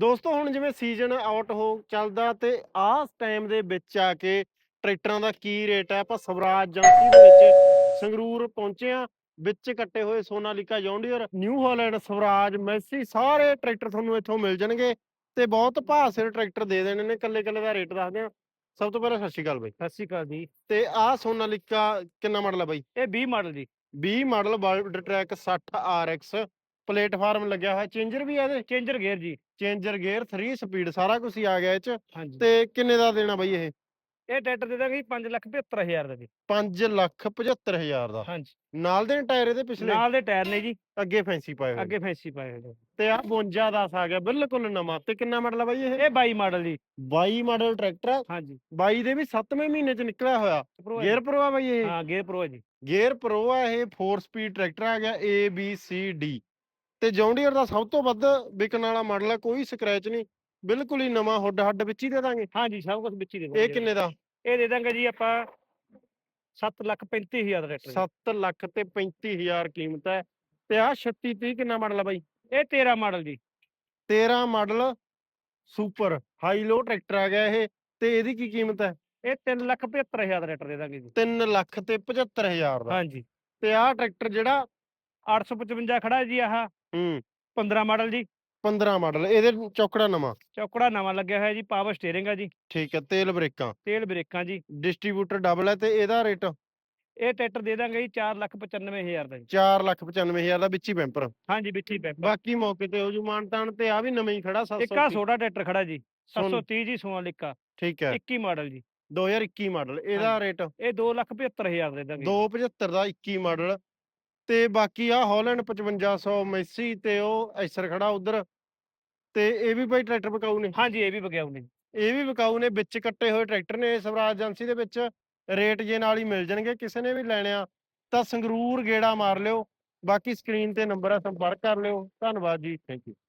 ਦੋਸਤੋ ਹੁਣ ਜਿਵੇਂ ਸੀਜ਼ਨ ਆਊਟ ਹੋ ਚੱਲਦਾ ਤੇ ਆਹ ਟਾਈਮ ਦੇ ਵਿੱਚ ਆ ਕੇ ਟਰੈਕਟਰਾਂ ਦਾ ਕੀ ਰੇਟ ਹੈ ਆਪਾਂ ਸਵਰਾਜ ਏਜੰਸੀ ਦੇ ਵਿੱਚ ਸੰਗਰੂਰ ਪਹੁੰਚੇ ਆ ਵਿੱਚ ਕੱਟੇ ਹੋਏ Sonalika John Deere New Holland Swaraj Massey ਸਾਰੇ ਟਰੈਕਟਰ ਤੁਹਾਨੂੰ ਇੱਥੋਂ ਮਿਲ ਜਾਣਗੇ ਤੇ ਬਹੁਤ ਭਾਅ ਸਿਰ ਟਰੈਕਟਰ ਦੇ ਦੇਣੇ ਨੇ। ਕੱਲੇ ਕੱਲੇ ਦਾ ਰੇਟ ਦੱਸਦੇ ਆ ਸਭ ਤੋਂ ਪਹਿਲਾਂ ਸਤਿ ਸ਼੍ਰੀ ਅਕਾਲ ਬਾਈ। ਸਤਿ ਸ਼੍ਰੀ ਅਕਾਲ ਜੀ। ਤੇ ਆਹ ਸੋਨਾਲੀਕਾ ਕਿੰਨਾ ਮਾਡਲ ਹੈ ਬਾਈ? ਇਹ 20 ਮਾਡਲ ਜੀ। 20 model world track 60 RX platform ਲੱਗਿਆ ਹੋਇਆ ਚੇਂਜਰ ਵੀ ਆ ਇਹਦੇ ਚੇਂਜਰ ਗੇਅਰ ਜੀ। ਚੇਂਜਰ ਗੇਅਰ 3 ਸਪੀਡ ਸਾਰਾ ਕੁਝ ਹੀ ਆ ਗਿਆ ਇਹ ਚ। ਹਾਂਜੀ। ਤੇ ਕਿੰਨੇ ਦਾ ਦੇਣਾ ਬਾਈ ਇਹ? ਇਹ ਟਰੈਕਟਰ ਦੇ ਦਾਂਗੇ 575000 ਦਾ ਜੀ। 5 ਲੱਖ 75 ਹਜ਼ਾਰ ਦਾ। ਹਾਂਜੀ। ਨਾਲ ਦੇ ਟਾਇਰ ਇਹਦੇ ਪਿਛਲੇ? ਨਾਲ ਦੇ ਟਾਇਰ ਨੇ ਜੀ। ਅੱਗੇ ਫੈਂਸੀ ਪਾਏ ਹੋਏ ਅੱਗੇ ਫੈਂਸੀ ਪਾਏ ਹੋਏ ਨੇ। ਤੇ ਆ 52 10 ਆ ਗਿਆ ਬਿਲਕੁਲ ਨਵਾਂ। ਤੇ ਕਿੰਨਾ ਮਾਡਲ ਆ ਬਾਈ ਇਹ? ਇਹ 22 ਮਾਡਲ ਜੀ। 22 ਮਾਡਲ ਟਰੈਕਟਰ ਹਾਂਜੀ। 22 ਦੇ ਵੀ 7ਵੇਂ ਮਹੀਨੇ ਚ ਨਿਕਲਿਆ ਹੋਇਆ। Pro ਹੈ ਗੇਅਰ। ਪ੍ਰੋ ਆ ਬਾਈ ਇਹ? ਹਾਂ ਗੇਅਰ ਪ੍ਰੋ ਹੈ ਜੀ। ਗੇਅਰ ਪ੍ਰੋ ਆ ਇਹ 4 ਸਪੀਡ ਟਰੈਕਟਰ ਆ ਗਿਆ A B C D ਤੇ ਜੌਂਡੀਅਰ ਦਾ ਸਭ ਤੋਂ ਵੱਧ ਵਿਕਣ ਵਾਲਾ ਮਾਡਲ ਹੈ ਕੋਈ ਸਕ੍ਰੈਚ ਨਹੀਂ। ਬਿਲਕੁਲ ਹੀ ਨਵਾਂ ਹੁੱਡ ਹੱਡ ਵਿੱਚ ਹੀ ਦੇ ਦਾਂਗੇ। ਹਾਂਜੀ ਸਭ ਕੁਝ ਵਿੱਚ ਹੀ ਦੇ ਦਾਂਗੇ ਇਹ ਕਿੰਨੇ ਦਾ? ਇਹ ਦੇ ਦਾਂਗੇ ਜੀ ਆਪਾਂ 7 ਲੱਖ 35000 ਦਾ ਟਰੈਕਟਰ 7 ਲੱਖ ਤੇ 35000 ਕੀਮਤ ਹੈ। ਤੇ ਆ 36 30 ਕਿੰਨਾ ਮਾਡਲ ਆ ਬਾਈ? ਇਹ 13 ਮਾਡਲ ਜੀ। 13 model super high low tractor ਆ ਗਿਆ ਇਹ। ਤੇ ਇਹਦੀ ਕੀ ਕੀਮਤ ਹੈ? ਇਹ 3 ਲੱਖ 75000 ਦਾ ਟਰੈਕਟਰ ਦੇ ਦਾਂਗੇ ਜੀ। 3 ਲੱਖ ਤੇ 75000 ਦਾ। ਹਾਂਜੀ। ਤੇ ਆਹ ਟਰੈਕਟਰ ਜਿਹੜਾ 855 ਖੜਾ ਹੈ ਜੀ ਆਹ। ਹੂੰ। 15 ਮਾਡਲ ਜੀ। 15 ਮਾਡਲ ਇਹਦੇ ਚੌਕੜਾ ਨਵਾਂ। ਚੌਕੜਾ ਨਵਾਂ ਲੱਗਿਆ ਹੋਇਆ ਜੀ ਪਾਵਰ ਸਟੀਅਰਿੰਗ ਆ ਜੀ। ਠੀਕ ਹੈ ਤੇਲ ਬ੍ਰੇਕਾਂ। ਤੇਲ ਬ੍ਰੇਕਾਂ ਜੀ। ਡਿਸਟ੍ਰੀਬਿਊਟਰ ਡਬਲ ਹੈ ਤੇ ਇਹਦਾ ਰੇਟ? ਇਹ ਟਰੈਕਟਰ ਦੇ ਦਾਂਗੇ ਜੀ 4 ਲੱਖ 95000 ਦਾ ਜੀ। 4 ਲੱਖ 95000 ਦਾ ਵਿੱਚ ਹੀ ਬੈਂਪਰ। ਹਾਂਜੀ ਵਿੱਚ ਹੀ ਬਾਕੀ ਮੌਕੇ ਤੇ ਹੋ ਜੂ ਮਾਨਤਾਨ ਤੇ ਆ ਵੀ ਨਵਾਂ ਹੀ ਖੜਾ 700 ਇੱਕ ਛੋਟਾ ਟਰੈਕਟਰ ਖੜਾ ਜੀ ਸੋਨ- 730 ਜੀ ਸੋਨਾਲੀਕਾ ਠੀਕ ਹੈ। 21 ਮਾਡਲ ਜੀ। 2021 ਮਾਡਲ ਇਹਦਾ ਰੇਟ? ਇਹ 2 ਲੱਖ 75000 ਦੇ ਦਾਂਗੇ 275 ਦਾ 21 ਮਾਡਲ। ਤੇ ਬਾਕੀ ਆ ਹਾਲੈਂਡ 5500 ਮੈਸੀ ਤੇ ਉਹ ਐਸਰ ਖੜਾ ਉਧਰ। ਤੇ ਇਹ ਵੀ ਬਾਈ ਟਰੈਕਟਰ ਵਿਕਾਊ ਨੇ? ਹਾਂਜੀ ਇਹ ਵੀ ਬਗਿਆਉ ਨੇ। ਇਹ ਵੀ ਵਿਕਾਊ ਨੇ ਵਿੱਚ ਕੱਟੇ ਹੋਏ ਟਰੈਕਟਰ ਨੇ ਸਵਰਾਜ ਏਜੰਸੀ ਦੇ ਵਿੱਚ। ਰੇਟ ਜੇ ਨਾਲ ਹੀ ਮਿਲ ਜਾਣਗੇ ਕਿਸੇ ਨੇ ਵੀ ਲੈਣੇ ਆ ਤਾਂ ਸੰਗਰੂਰ ਗੇੜਾ ਮਾਰ ਲਿਓ। ਬਾਕੀ ਸਕਰੀਨ ਤੇ ਨੰਬਰ ਆ ਸੰਪਰਕ ਕਰ ਲਿਓ। ਧੰਨਵਾਦ ਜੀ ਥੈਂਕ ਯੂ।